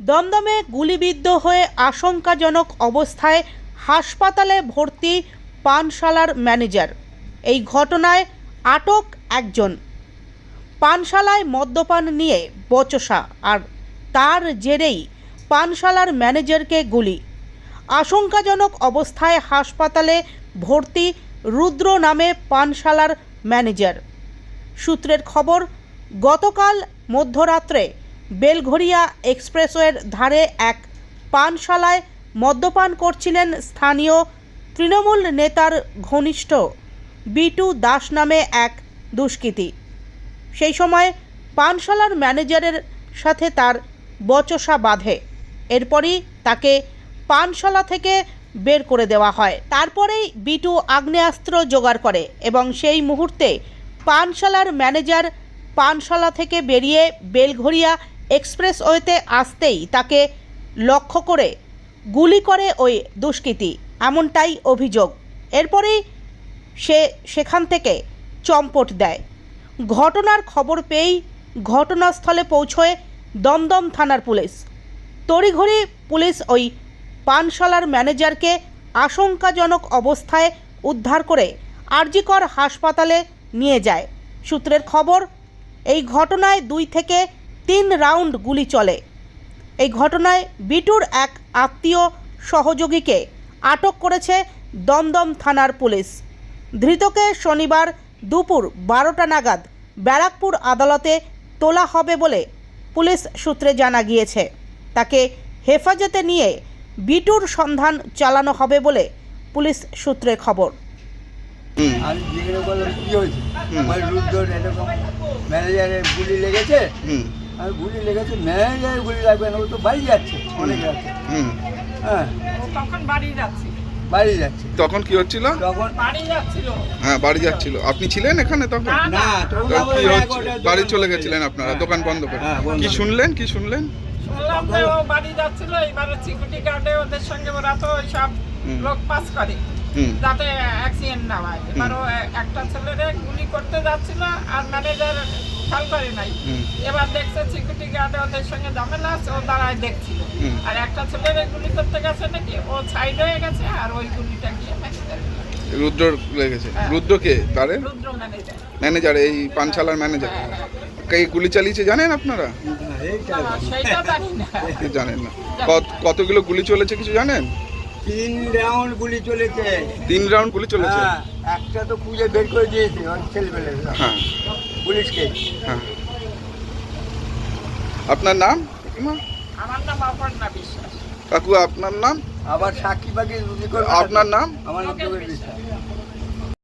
দমদমে গুলিবিদ্ধ হয়ে আশঙ্কাজনক অবস্থায় হাসপাতালে ভর্তি পানশালার ম্যানেজার। এই ঘটনায় আটক একজন। পানশালায় মদ্যপান নিয়ে বচসা, আর তার জেরেই পানশালার ম্যানেজারকে গুলি। আশঙ্কাজনক অবস্থায় হাসপাতালে ভর্তি রুদ্র নামে পানশালার ম্যানেজার। সূত্রের খবর, গতকাল মধ্যরাত্রে বেলঘরিয়া এক্সপ্রেসওয়ের ধারে এক পানশালায় মদ্যপান করছিলেন স্থানীয় তৃণমূল নেতার ঘনিষ্ঠ বিটু দাস নামে এক দুষ্কৃতী। সেই সময় পানশালার ম্যানেজারের সাথে তার বচসা বাঁধে। এরপরই তাকে পানশালা থেকে বের করে দেওয়া হয়। তারপরেই বিটু আগ্নেয়াস্ত্র জোগাড় করে এবং সেই মুহূর্তে পানশালার ম্যানেজার পানশালা থেকে বেরিয়ে বেলঘরিয়া এক্সপ্রেসওয়েতে আসতেই তাকে লক্ষ্য করে গুলি করে ওই দুষ্কৃতী, এমনটাই অভিযোগ। এরপরেই সে সেখান থেকে চম্পট দেয়। ঘটনার খবর পেয়েই ঘটনাস্থলে পৌঁছয় দমদম থানার পুলিশ। তড়িঘড়ি পুলিশ ওই পানশালার ম্যানেজারকে আশঙ্কাজনক অবস্থায় উদ্ধার করে আরজিকর হাসপাতালে নিয়ে যায়। সূত্রের খবর, এই ঘটনায় দুই থেকে তিন রাউন্ড গুলি চলে। এই ঘটনায় বিটুর এক আত্মীয় সহযোগীকে আটক করেছে দমদম থানার পুলিশ। ধৃতকে শনিবার দুপুর বারোটা নাগাদ ব্যারাকপুর আদালতে তোলা হবে বলে পুলিশ সূত্রে জানা গিয়েছে। তাকে হেফাজতে নিয়ে বিটুর সন্ধান চালানো হবে বলে পুলিশ সূত্রে খবর। হুম। আমি জিজ্ঞেস করলাম কী হয়েছে? ম্যানেজারের গুলি লেগেছে? আর গুলি লেগেছে ম্যানেজারের গুলি লাগবে না ও তো বাড়ি যাচ্ছে অনেক রাতে হুম। হ্যাঁ। ও তখন বাড়ি যাচ্ছে। তখন কি হচ্ছিল? তখন বাড়ি যাচ্ছিল। হ্যাঁ বাড়ি যাচ্ছিল। আপনি ছিলেন এখানে তখন? না, কি হচ্ছে? বাড়ি চলে গেছিলেন আপনারা হ্যাঁ। দোকান বন্ধ করে। হ্যাঁ, কি শুনলেন? কি শুনলেন? শুনলাম যে ও বাড়ি যাচ্ছিল এবারে সিকিউরিটি গার্ডে ওদের সঙ্গে ওরা তো ওই সব লোক পাস করে। যাতে অ্যাক্সিডেন্ট না হয়। এবার ও একটা ছেলেরে গুলি করতে যাচ্ছিল আর ম্যানেজার খেয়াল করে নাই। এবার দেখছে সিকিউরিটি গার্ডে ওদের সঙ্গে ঝামেলা আছে ও দাঁড়ায় দেখছিল। আর একটা ছেলেরে গুলি করতে গেছে নাকি ও সাইড হয়ে গেছে আর ওই গুলিটা গিয়ে রুদ্র লেগেছে হ্যাঁ। রুদ্র কে? তারে? ম্যানেজার ম্যানেজার এই পানশালার ম্যানেজার কে গুলি চালিয়েছে জানেন আপনারা? হ্যাঁ, জানেন না। কত- কতগুলো গুলি চলেছে কিছু জানেন? তিন রাউন্ড গুলি চলেছে। তিন রাউন্ড গুলি চলেছে। হ্যাঁ একটা তো খুঁজে বের করে দিয়েছে অনেক হ্যাঁ। পুলিশকে। হ্যাঁ। আপনার নাম? আমার নাম অপর্ণা বিশ্বাস। কাকু আপনার নাম? আবার সাক্ষী গুলি আপনার নাম? আমার বিশ্বাস।